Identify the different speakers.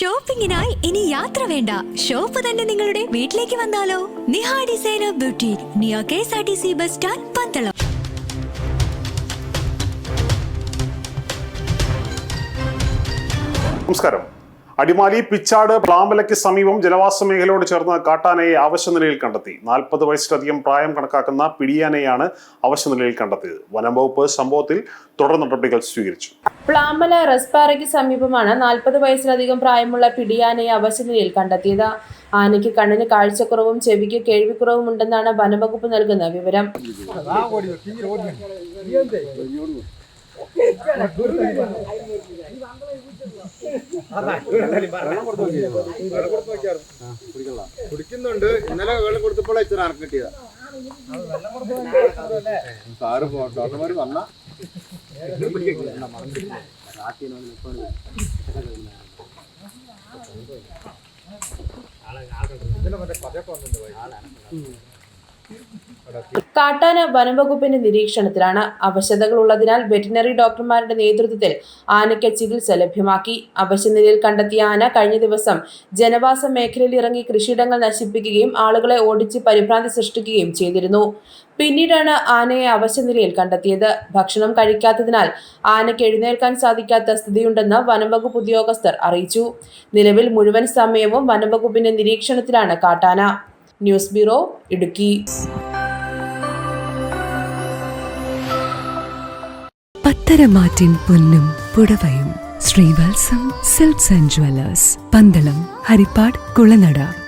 Speaker 1: ഷോപ്പിംഗിനായി ഇനി യാത്ര വേണ്ട. ഷോപ്പ് തന്നെ നിങ്ങളുടെ വീട്ടിലേക്ക് വന്നാലോ? നിഹാ ഡിസൈനർ ബ്യൂട്ടി നിയോ K S R T C bus stand Pandalam.
Speaker 2: നമസ്കാരം. അടിമാലി പിച്ചാട് പ്ലാമ്പലയ്ക്ക് സമീപം ജനവാസ മേഖലയോട് ചേർന്ന് കാട്ടാനയെ അവശനിലയിൽ കണ്ടെത്തി. നാൽപ്പത് വയസ്സിലധികം പ്രായം കണക്കാക്കുന്ന പിടിയാനയാണ് അവശനിലയിൽ കണ്ടെത്തിയത്. വനം വകുപ്പ് സംഭവത്തിൽ തുടർ നടപടികൾ സ്വീകരിച്ചു.
Speaker 3: പ്ലാമല റസ്പാറയ്ക്ക് സമീപമാണ് നാൽപ്പത് വയസ്സിലധികം പ്രായമുള്ള പിടിയാനയെ അവശനിലയിൽ കണ്ടെത്തിയത്. ആനയ്ക്ക് കണ്ണിന് കാഴ്ചക്കുറവും ചെവിക്ക് കേൾവിക്കുറവും ഉണ്ടെന്നാണ് വനംവകുപ്പ് നൽകുന്ന വിവരം.
Speaker 4: കുടിക്കുന്നുണ്ട്. ഇന്നലെ വെള്ളം കൊടുത്തപ്പോൾ ഇച്ചിരി അറക്കിട്ടിയതാ സാറ് ഡോക്ടർമാർ വന്ന పదే కొందండి వాళ్ళ
Speaker 3: കാട്ടാന വനംവകുപ്പിന്റെ നിരീക്ഷണത്തിലാണ് അവശതകൾ ഉള്ളതിനാൽ വെറ്റിനറി ഡോക്ടർമാരുടെ നേതൃത്വത്തിൽ ആനയ്ക്ക് ചികിത്സ ലഭ്യമാക്കി. അവശനിലയിൽ കണ്ടെത്തിയ ആന കഴിഞ്ഞ ദിവസം ജനവാസ മേഖലയിൽ ഇറങ്ങി കൃഷിയിടങ്ങൾ നശിപ്പിക്കുകയും ആളുകളെ ഓടിച്ച് പരിഭ്രാന്തി സൃഷ്ടിക്കുകയും ചെയ്തിരുന്നു. പിന്നീടാണ് ആനയെ അവശനിലയിൽ കണ്ടെത്തിയത്. ഭക്ഷണം കഴിക്കാത്തതിനാൽ ആനയ്ക്ക് എഴുന്നേൽക്കാൻ സാധിക്കാത്ത സ്ഥിതിയുണ്ടെന്ന് വനംവകുപ്പ് ഉദ്യോഗസ്ഥർ അറിയിച്ചു. നിലവിൽ മുഴുവൻ സമയവും വനംവകുപ്പിന്റെ നിരീക്ഷണത്തിലാണ് കാട്ടാന. News bureau Idukki.
Speaker 5: പത്തരമാറ്റിൻ പൊന്നും പുടവയും Sreevalsam silks and jewellers Pandalam Haripad Kulanada.